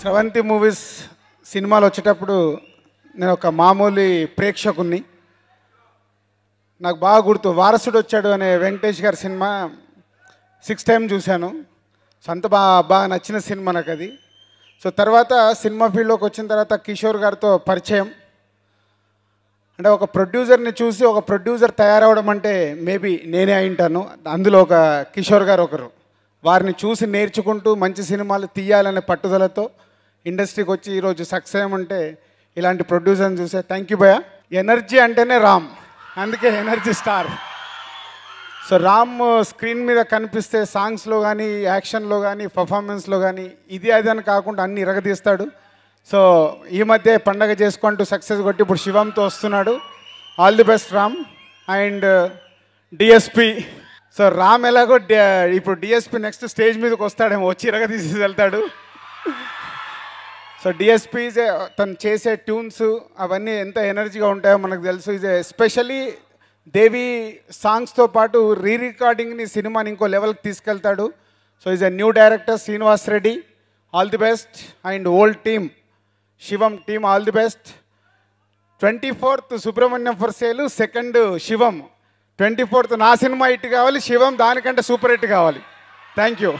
స్రవంతి movies సినిమాలు వచ్చేటప్పుడు నేను ఒక మామూలు ప్రేక్షకుణ్ణి. నాకు బాగా గుర్తు వారసుడు వచ్చాడు అనే వెంకటేష్ గారి సినిమా సిక్స్ టైం చూశాను. సో అంత బాగా బాగా నచ్చిన సినిమా నాకు అది. సో తర్వాత సినిమా ఫీల్డ్లోకి వచ్చిన తర్వాత కిషోర్ గారితో పరిచయం. అంటే ఒక ప్రొడ్యూసర్ని చూసి ఒక ప్రొడ్యూసర్ తయారవడం అంటే మేబీ నేనే అయింటాను అందులో ఒక కిషోర్ గారు ఒకరు. వారిని చూసి నేర్చుకుంటూ మంచి సినిమాలు తీయాలనే పట్టుదలతో ఇండస్ట్రీకి వచ్చి ఈరోజు సక్సెస్ ఏమంటే ఇలాంటి ప్రొడ్యూసర్ని చూసే థ్యాంక్ యూ భయ ఎనర్జీ అంటేనే రామ్. అందుకే energy star. So Ram screen మీద కనిపిస్తే సాంగ్స్లో కానీ యాక్షన్లో కానీ పర్ఫార్మెన్స్లో కానీ ఇది అది అని కాకుండా అన్ని ఇరగదీస్తాడు. సో ఈ మధ్య పండగ చేసుకుంటూ సక్సెస్ కొట్టి ఇప్పుడు శివంతో వస్తున్నాడు. All the best Ram. And DSP. So Ram ఎలాగో ఇప్పుడు డిఎస్పి నెక్స్ట్ స్టేజ్ మీదకి వస్తాడేమో వచ్చి ఇరగదీసి వెళ్తాడు. సో డిఎస్పీ తను చేసే ట్యూన్స్ అవన్నీ ఎంత ఎనర్జీగా ఉంటాయో మనకు తెలుసు. ఇది ఎస్పెషలీ దేవి సాంగ్స్తో పాటు రీ రికార్డింగ్ని సినిమాని ఇంకో లెవెల్కి తీసుకెళ్తాడు. So is a new director Srinivas Reddy all the best and old team Shivam team all the best twenty fourth Subrahmanyam for sale second Shivam twenty fourth నా సినిమా హిట్ కావాలి శివం దానికంటే సూపర్ హిట్ కావాలి. Thank you